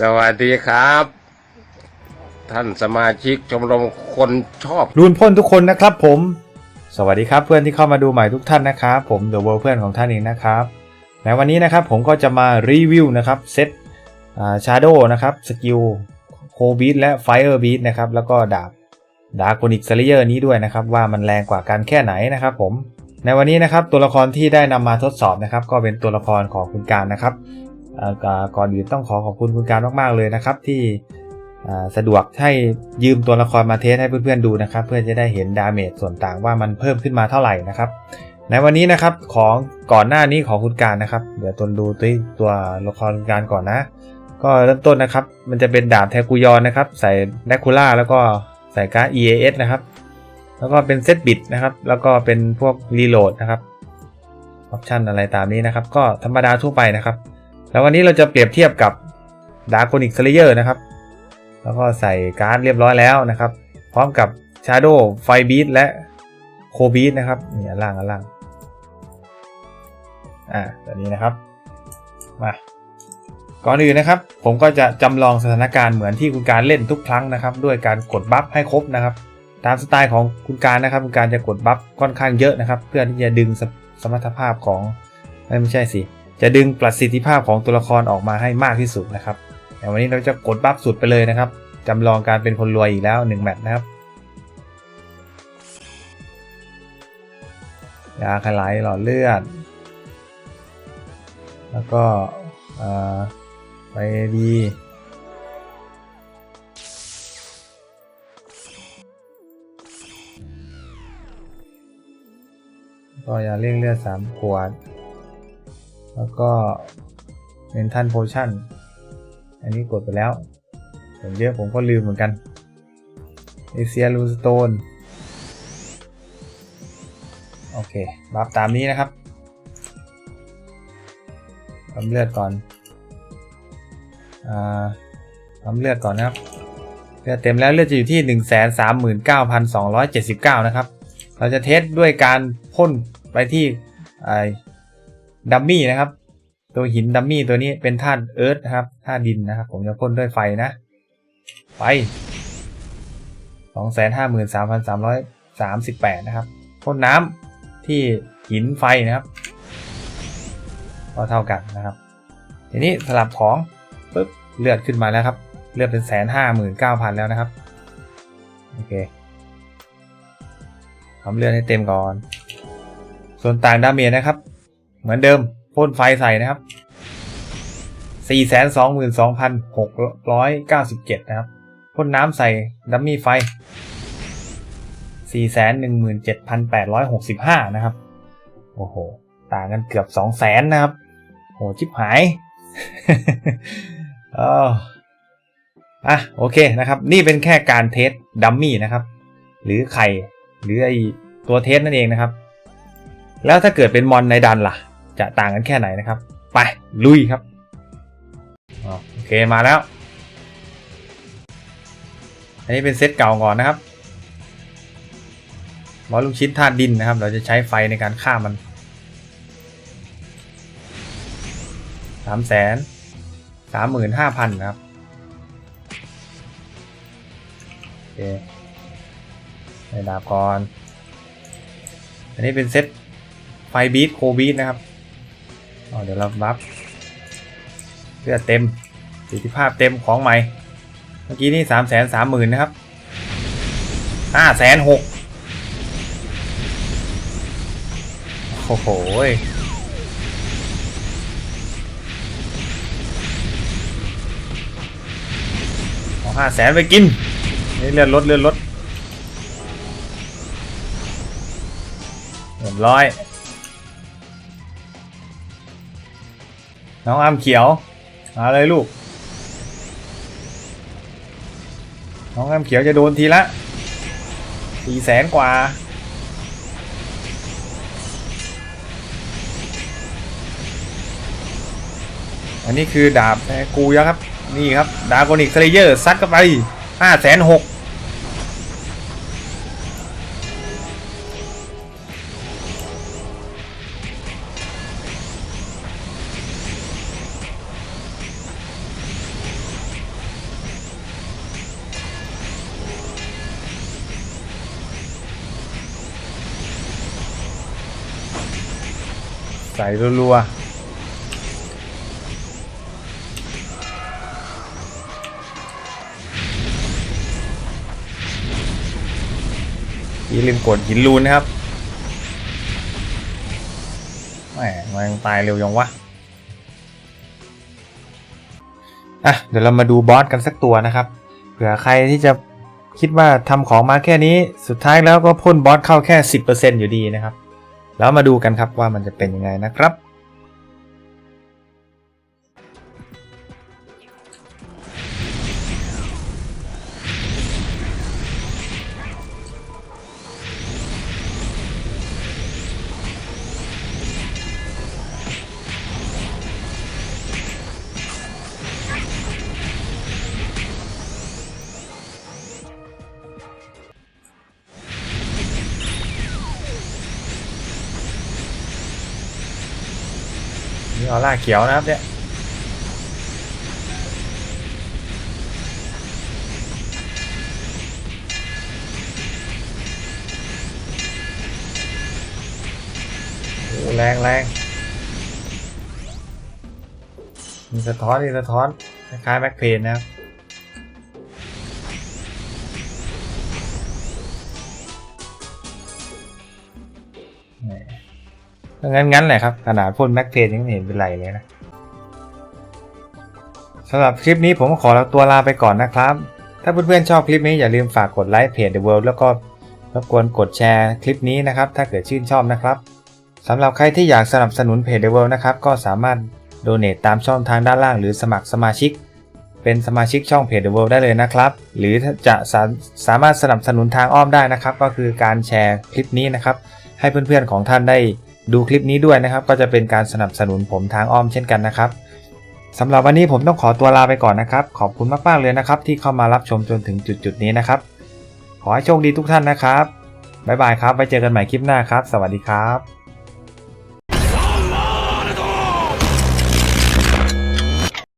สวัสดีครับ ท่านสมาชิกชมรมคนชอบรูนพ่นทุกคนนะครับผม สวัสดีครับเพื่อนที่เข้ามาดูใหม่ทุกท่านนะครับผมเดอะเวิร์เพื่อนของท่านเองนะครับในวันนี้นะครับผมก็จะมารีวิวนะครับเซตชาร์โดนะครับสกิลโคบีทและไฟเออร์บีทนะครับแล้วก็ดาบดาร์กนิกซเลเยอร์นี้ด้วยนะครับว่ามันแรงกว่ากันแค่ไหนนะครับผมในวันนี้นะครับตัวละครที่ได้นำมาทดสอบนะครับ ก็เป็นตัวละครของคุณการนะครับ ก่อนอื่นต้องขอขอบคุณคุณการมากๆเลยนะครับ ที่สะดวกให้ยืมตัวละครมาเทสให้เพื่อนๆดูนะครับ เพื่อจะได้เห็นดาเมจส่วนต่างว่ามันเพิ่มขึ้นมาเท่าไหร่นะครับ ในวันนี้นะครับของก่อนหน้านี้ของคุณการนะครับ เดี๋ยวตนดูตัวตัวละครคุณการก่อนนะ ก็เริ่มต้นนะครับ มันจะเป็นดาบแทกูยอนนะครับ ใส่แดคูล่าแล้วก็ใส่การ์ด EAS นะครับแล้วก็เป็นเซตบิดนะครับ แล้วก็เป็นพวกรีโหลดนะครับ ออปชันอะไรตามนี้นะครับ ก็ธรรมดาทั่วไปนะครับ แล้ววันนี้เราจะเปรียบเทียบกับดาร์กนิกสเลเยอร์นะครับ แล้วก็ใส่การ์ดเรียบร้อยแล้วนะครับ พร้อมกับ Shadow ไฟบีทและโคบีทนะครับนี่อันล่างอันล่างอ่าตัวนี้นะครับ มาก่อนอื่นนะครับ ผมก็จะจำลองสถานการณ์เหมือนที่คุณการเล่นทุกครั้งนะครับ ด้วยการกดบัฟให้ครบนะครับ ตามสไตล์ของคุณการนะครับคุณการจะกดบัฟค่อนข้างเยอะนะครับ เพื่อที่จะดึงสมสมรรถภาพของไม่ใช่สิ จะดึงประสิทธิภาพของตัวละครออกมาให้มากที่สุดนะครับแต่วันนี้เราจะกดบัฟสุดไปเลยนะครับจำลองการเป็นคนรวยอีกแล้ว1แมตช์นะครับยาขลายหลอดเลือด แล้วก็อ่าไปดีก็ยาเร่งเลือด3ขวด แล้วก็เมนทันโพชั่น อันนี้กดไปแล้วผมเยอะผมก็ลืมเหมือนกันเอเซียลูสโตน โอเค บัฟตามนี้นะครับปั๊มเลือดก่อน อ่าปั๊มเลือดก่อนนะครับ เลือดเต็มแล้วเลือดจะอยู่ที่ 1 3 9 2 7 9 นะครับ เราจะเทสด้วยการพ่นไปที่ไอ ดัมมี่นะครับ ตัวหินดัมมี่ตัวนี้เป็นธาตุเอิร์ธนะครับธาตุดินนะครับ ผมจะพ่นด้วยไฟนะไฟสองแสนห้าหมื่นสามพันสามร้อยสามสิบแปดนะครับพ่นน้ำที่หินไฟนะครับก็เท่ากันนะครับ ทีนี้สลับของปุ๊บเลือดขึ้นมาแล้วครับ เลือดเป็นแสนห้าหมื่นเก้าพันแล้วนะครับ โอเคทำเลือดให้เต็มก่อน ส่วนต่างดาเมจนะครับ เหมือนเดิมพ่นไฟใส่นะครับ 422,697 นะครับพ่นน้ำใส่ดัมมี่ไฟ 417,865 นะครับ โอ้โห ต่างกันเกือบ 200,000 นะครับ โหชิบหายอ๋ออะโอเคนะครับ นี่เป็นแค่การเทสดัมมี่นะครับ หรือไข่หรือไอตัวเทสนั่นเองนะครับ แล้วถ้าเกิดเป็นมอนในดันล่ะ จะต่างกันแค่ไหนนะครับ ไปลุยครับโอเคมาแล้ว อันนี้เป็นเซตเก่าก่อนนะครับบอลลูกชิ้นธาตุดินนะครับ เราจะใช้ไฟในการฆ่ามันสามแสนสามหมื่นห้าพันนะครับโอเคในดาบก่อน อันนี้เป็นเซตไฟบีทโคบีทนะครับ อ๋อเดี๋ยวเราบัฟเลือดเต็มสิทธิภาพเต็มของใหม่ เมื่อกี้นี่สามแสนสามหมื่นนะครับห้าแสนหกโอ้โหเอาห้าแสนไปกินนี่เลื่อดลดเลื่อดลดเรียบร้อย น้องอ้ามเขียวมาเลยลูก น้องอ้ามเขียวจะโดนทีละสี่แสนกว่าอันนี้คือดาบแกูยักษ์ครับ นี่ครับ ดาโกนิกสเลเยอร์ซัดเข้าไปห้าแสนหก ส่รัวๆอย่าลืมกดหินรูนนะครับแหมมันตายเร็วยังวะอะเดี๋ยวเรามาดูบอสกันสักตัวนะครับ เผื่อใครที่จะคิดว่าทำของมาแค่นี้สุดท้ายแล้วก็พ่นบอสเข้าแค่ 10%อยู่ดีนะครับ แล้วมาดูกันครับว่ามันจะเป็นยังไงนะครับ ออร่าเขียวนะครับเนี่ยโอ้แรงแรงมีสะท้อนมีสะท้อนคล้ายแม็กเพนนะครับ งั้นงั้นแหละครับขนาดพ่นแม็กเพนยังไม่เห็นเป็นไรเลยนะสำหรับคลิปนี้ผมก็ขอตัวลาไปก่อนนะครับ ถ้าเพื่อนๆชอบคลิปนี้อย่าลืมฝากกดไลค์เพจ The World แล้วก็รบกวนกดแชร์คลิปนี้นะครับ ถ้าเกิดชื่นชอบนะครับสำหรับใครที่อยากสนับสนุนเพจ The World นะครับ ก็สามารถโดเน a t ตามช่องทางด้านล่าง หรือสมัครสมาชิก เป็นสมาชิกช่องเพจ The World ได้เลยนะครับ หรือจะสาสามารถสนับสนุนทางอ้อมได้นะครับ ก็คือการแชร์คลิปนี้นะครับ ให้เพื่อนๆของท่านได้ ดูคลิปนี้ด้วยนะครับ ก็จะเป็นการสนับสนุนผมทางอ้อมเช่นกันนะครับสำหรับวันนี้ผมต้องขอตัวลาไปก่อนนะครับ ขอบคุณมากๆเลยนะครับ ที่เข้ามารับชมจนถึงจุดๆนี้นะครับ ขอให้โชคดีทุกท่านนะครับบ๊ายบายครับไว้เจอกันใหม่คลิปหน้าครับ สวัสดีครับ